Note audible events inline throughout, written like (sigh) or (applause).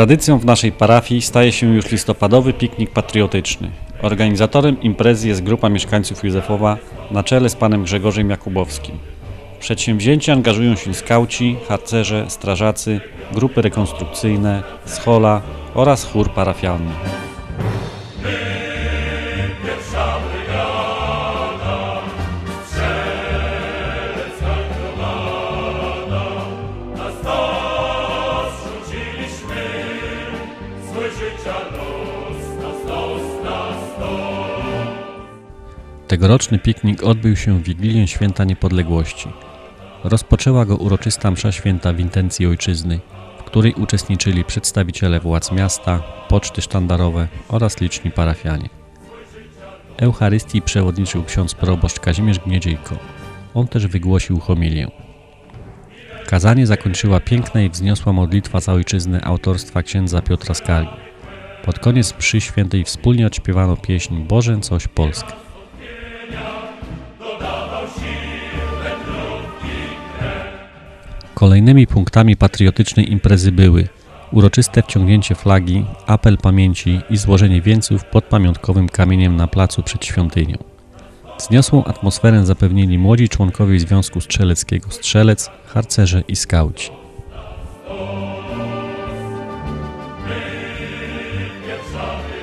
Tradycją w naszej parafii staje się już listopadowy piknik patriotyczny. Organizatorem imprezy jest grupa mieszkańców Józefowa na czele z panem Grzegorzem Jakubowskim. W przedsięwzięcie angażują się skauci, harcerze, strażacy, grupy rekonstrukcyjne, schola oraz chór parafialny. Tegoroczny piknik odbył się w Wigilię Święta Niepodległości. Rozpoczęła go uroczysta msza święta w intencji ojczyzny, w której uczestniczyli przedstawiciele władz miasta, poczty sztandarowe oraz liczni parafianie. Eucharystii przewodniczył ksiądz proboszcz Kazimierz Gniedziejko. On też wygłosił homilię. Kazanie zakończyła piękna i wzniosła modlitwa za ojczyznę autorstwa księdza Piotra Skali. Pod koniec mszy świętej wspólnie odśpiewano pieśń coś Polskę. Kolejnymi punktami patriotycznej imprezy były uroczyste wciągnięcie flagi, apel pamięci i złożenie wieńców pod pamiątkowym kamieniem na placu przed świątynią. Wzniosłą atmosferę zapewnili młodzi członkowie Związku Strzeleckiego Strzelec, harcerze i skauci.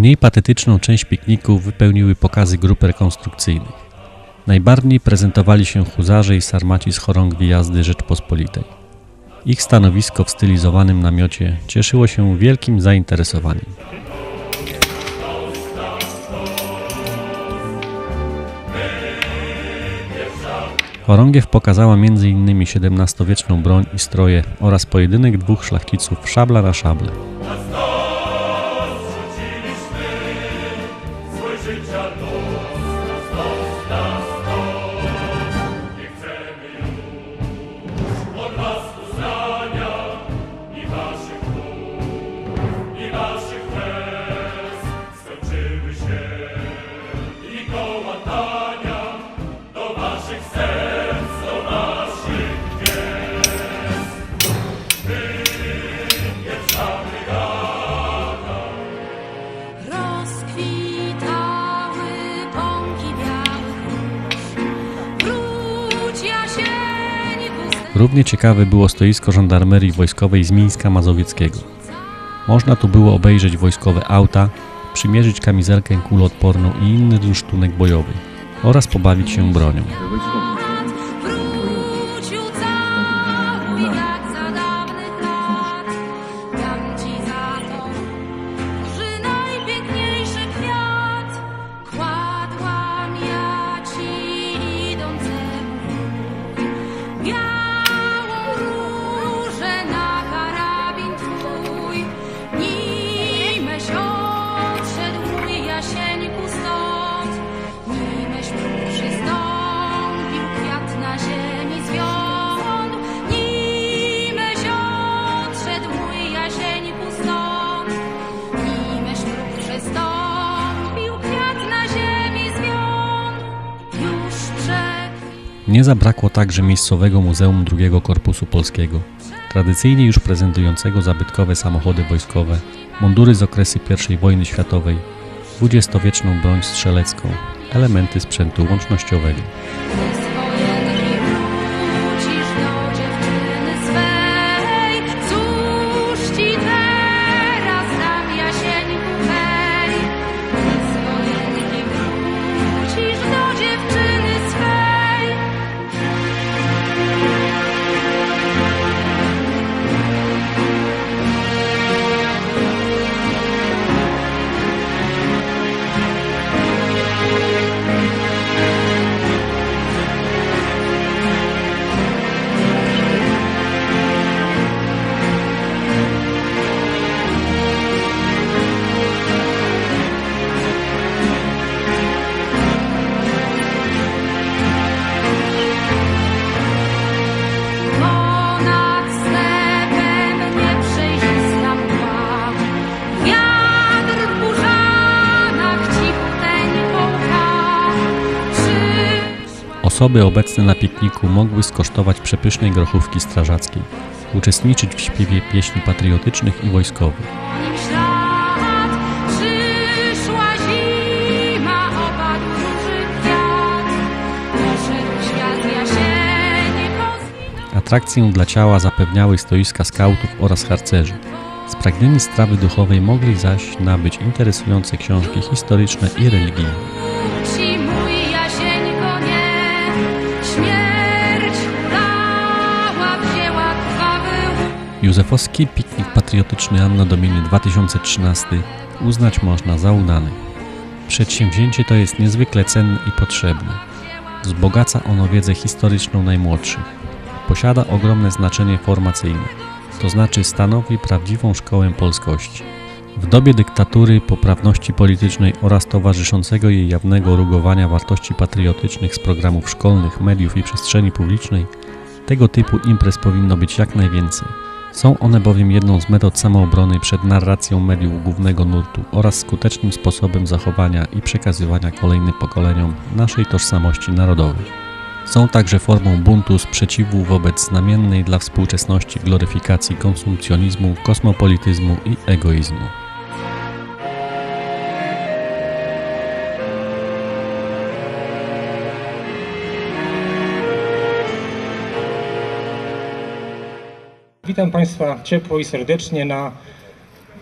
Mniej patetyczną część pikniku wypełniły pokazy grup rekonstrukcyjnych. Najbardziej prezentowali się huzarze i sarmaci z chorągwi jazdy Rzeczpospolitej. Ich stanowisko w stylizowanym namiocie cieszyło się wielkim zainteresowaniem. Chorągiew pokazała m.in. XVII-wieczną broń i stroje oraz pojedynek dwóch szlachciców szabla na szable. Równie ciekawe było stoisko żandarmerii wojskowej z Mińska Mazowieckiego. Można tu było obejrzeć wojskowe auta, przymierzyć kamizelkę kuloodporną i inny rynsztunek bojowy oraz pobawić się bronią. Nie zabrakło także miejscowego Muzeum II Korpusu Polskiego, tradycyjnie już prezentującego zabytkowe samochody wojskowe, mundury z okresy I wojny światowej, dwudziestowieczną broń strzelecką, elementy sprzętu łącznościowego. Osoby obecne na pikniku mogły skosztować przepysznej grochówki strażackiej, uczestniczyć w śpiewie pieśni patriotycznych i wojskowych. Atrakcję dla ciała zapewniały stoiska skautów oraz harcerzy. Spragnieni strawy duchowej mogli zaś nabyć interesujące książki historyczne i religijne. Józefowski piknik patriotyczny Anno Domini 2013 uznać można za udany. Przedsięwzięcie to jest niezwykle cenne i potrzebne. Wzbogaca ono wiedzę historyczną najmłodszych. Posiada ogromne znaczenie formacyjne, to znaczy stanowi prawdziwą szkołę polskości. W dobie dyktatury, poprawności politycznej oraz towarzyszącego jej jawnego rugowania wartości patriotycznych z programów szkolnych, mediów i przestrzeni publicznej, tego typu imprez powinno być jak najwięcej. Są one bowiem jedną z metod samoobrony przed narracją mediów głównego nurtu oraz skutecznym sposobem zachowania i przekazywania kolejnym pokoleniom naszej tożsamości narodowej. Są także formą buntu sprzeciwu wobec znamiennej dla współczesności gloryfikacji konsumpcjonizmu, kosmopolityzmu i egoizmu. Witam Państwa ciepło i serdecznie na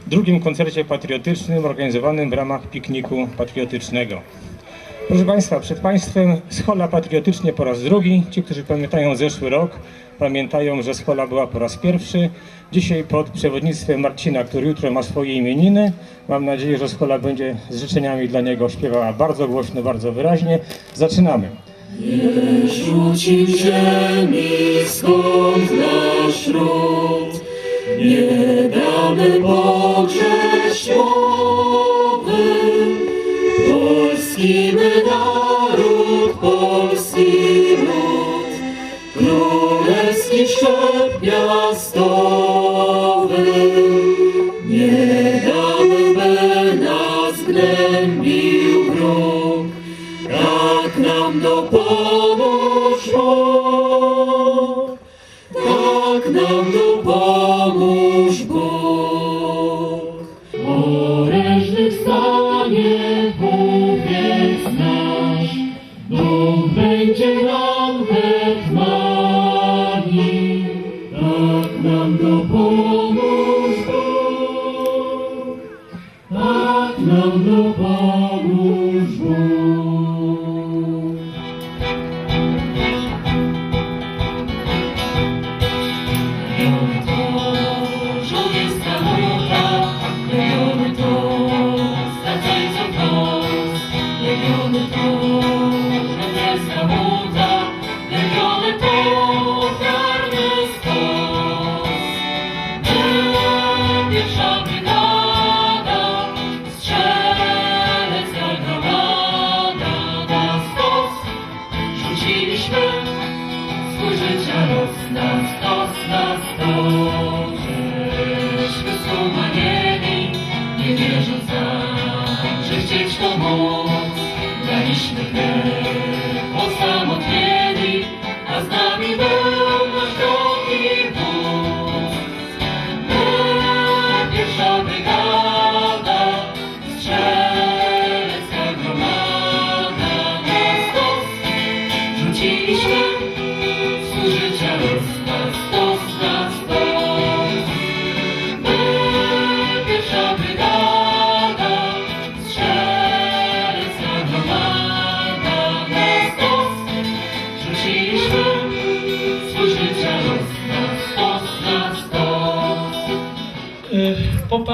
drugim koncercie patriotycznym organizowanym w ramach pikniku patriotycznego. Proszę Państwa, przed Państwem schola patriotycznie po raz drugi. Ci, którzy pamiętają zeszły rok, pamiętają, że schola była po raz pierwszy. Dzisiaj pod przewodnictwem Marcina, który jutro ma swoje imieniny. Mam nadzieję, że schola będzie z życzeniami dla niego śpiewała bardzo głośno, bardzo wyraźnie. Zaczynamy. Rzuci ziemi skąd nasz ród, nie damy pogrześć mowy. Polski my naród, polski lud, królewski szczep miastowy.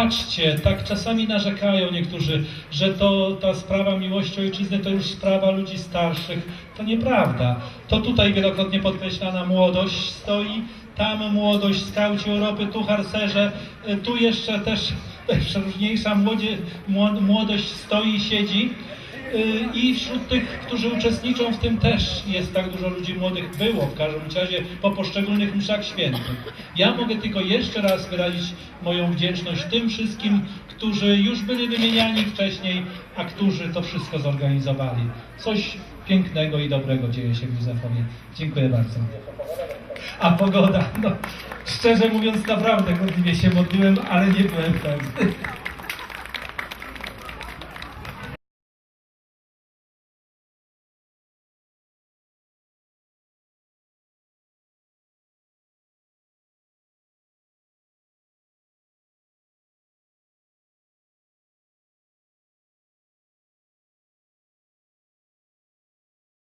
Popatrzcie, tak czasami narzekają niektórzy, że to ta sprawa miłości ojczyzny to już sprawa ludzi starszych. To nieprawda. To tutaj wielokrotnie podkreślana młodość stoi, tam młodość, skauci Europy, tu harcerze, y, tu jeszcze też (laughs) przeróżniejsza młodzie, mło- młodość stoi, siedzi. Y, i wśród tych, którzy uczestniczą w tym też jest tak dużo ludzi młodych, było w każdym razie po poszczególnych mszach świętych. Ja mogę tylko jeszcze raz wyrazić moją wdzięczność tym wszystkim, którzy już byli wymieniani wcześniej, a którzy to wszystko zorganizowali. Coś pięknego i dobrego dzieje się w Józefowie. Dziękuję bardzo. A pogoda, no szczerze mówiąc naprawdę gorliwie się modliłem, ale nie byłem pewny.